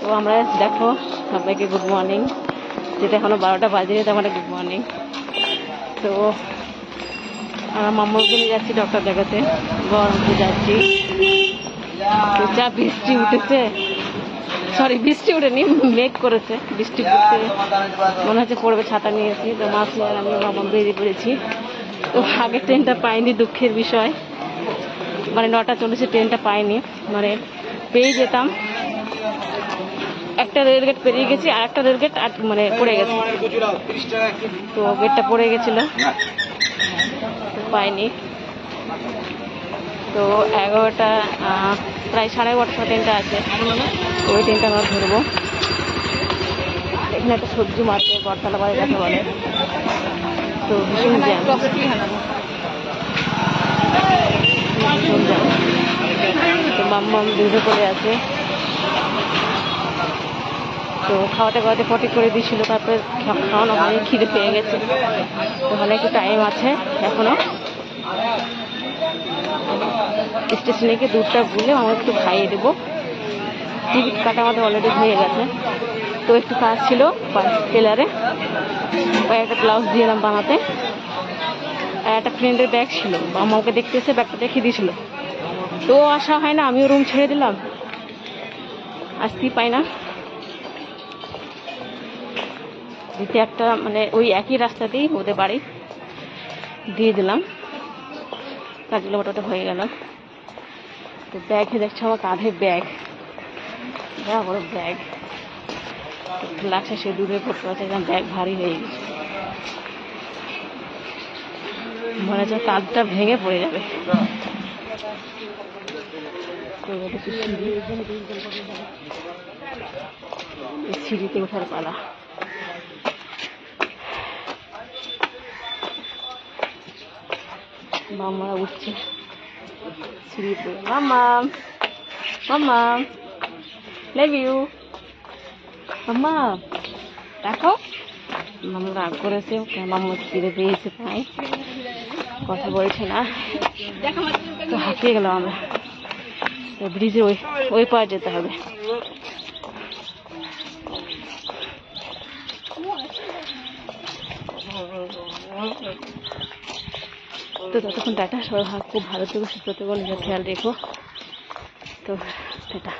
তো আমরা দেখো সবাইকে গুড মর্নিং যেটা এখনও বারোটা বাজে তো আমরা গুড মর্নিং তো আমরা মাম্মাকে নিয়ে যাচ্ছি ডক্টর দেখাতে। গরমকে যাচ্ছি। তো যা বৃষ্টি উঠেছে। সরি বৃষ্টি উঠেনি, মেঘ করেছে। বৃষ্টি পড়তে মনে হচ্ছে পড়বে ছাতা নিয়েছি তো মাছ আর আমি মামা বেরিয়ে পড়েছি। তো আগের ট্রেনটা পাইনি, দুঃখের বিষয়। মানে নটা চল্লিশে ট্রেনটা পাইনি। মানে পেয়ে যেতাম। একটা রেলগেট পেরিয়ে গেছি আর একটা রেলগেট মানে পড়ে গেছে। তো গেটটা পড়ে গেছিল। পাইনি। তো এগারোটা প্রায় সাড়ে এগারোটার সময় ট্রেনটা আছে ওই ট্রেনটা আমরা ধরবো। এখানে একটা সবজি মার্কেট বটতলা বাড়ি যাকে বলে। তো ভীষণ জ্যাম। ভীষণ জ্যাম। তো দুধে করে আছে। তো খাওয়াতে খাওয়াতে পটি করে দিয়েছিল, তারপরে খাওয়ানো হয়নি, খিদে পেয়ে গেছে। ওখানে একটু টাইম আছে এখনও। স্টেশনে গিয়ে দুধটা গুলে আমার একটু খাইয়ে দেবো। টিকিট কাটা আমাদের অলরেডি হয়ে গেছে। তো একটু কাজ ছিল টেলারে। একটা ব্লাউজ দিয়ে এলাম বানাতে। আর একটা ফ্রেন্ডের ব্যাগ ছিল। আমাকে দেখতে এসে ব্যাগটা দেখিয়ে দিয়েছিল। তো আসা হয় না, আমিও রুম ছেড়ে দিলাম। আসতেই পাই না। দিতে একটা মানে ওই একই রাস্তাতেই ওদের বাড়ি। দিয়ে দিলাম। কাজগুলো ওটা হয়ে গেল। তো ব্যাগে দেখছ, আমার কাঁধে ব্যাগ যা বড় ব্যাগ লাগছে সে দূরে পড়তে পারছে ব্যাগ ভারী হয়ে গেছে। মনে হচ্ছে কাঁধটা ভেঙে পড়ে যাবে। সিঁড়িতে ওঠার পালা। মামারা উঠছে। সিঁড়িতে মামাম মামাম লাভ ইউ মাম্মা দেখো মামা রাগ করেছে মাম্মা খিদে পেয়েছে তাই। কথা বলছে না। তো হাঁপিয়ে গেলাম আমরা। তো ব্রিজে ওই ওই পার যেতে হবে। তো ততক্ষণ টাটা সবাই খুব ভালো থেকো সুস্থ থেকো নিজের খেয়াল রেখো। তো টাটা।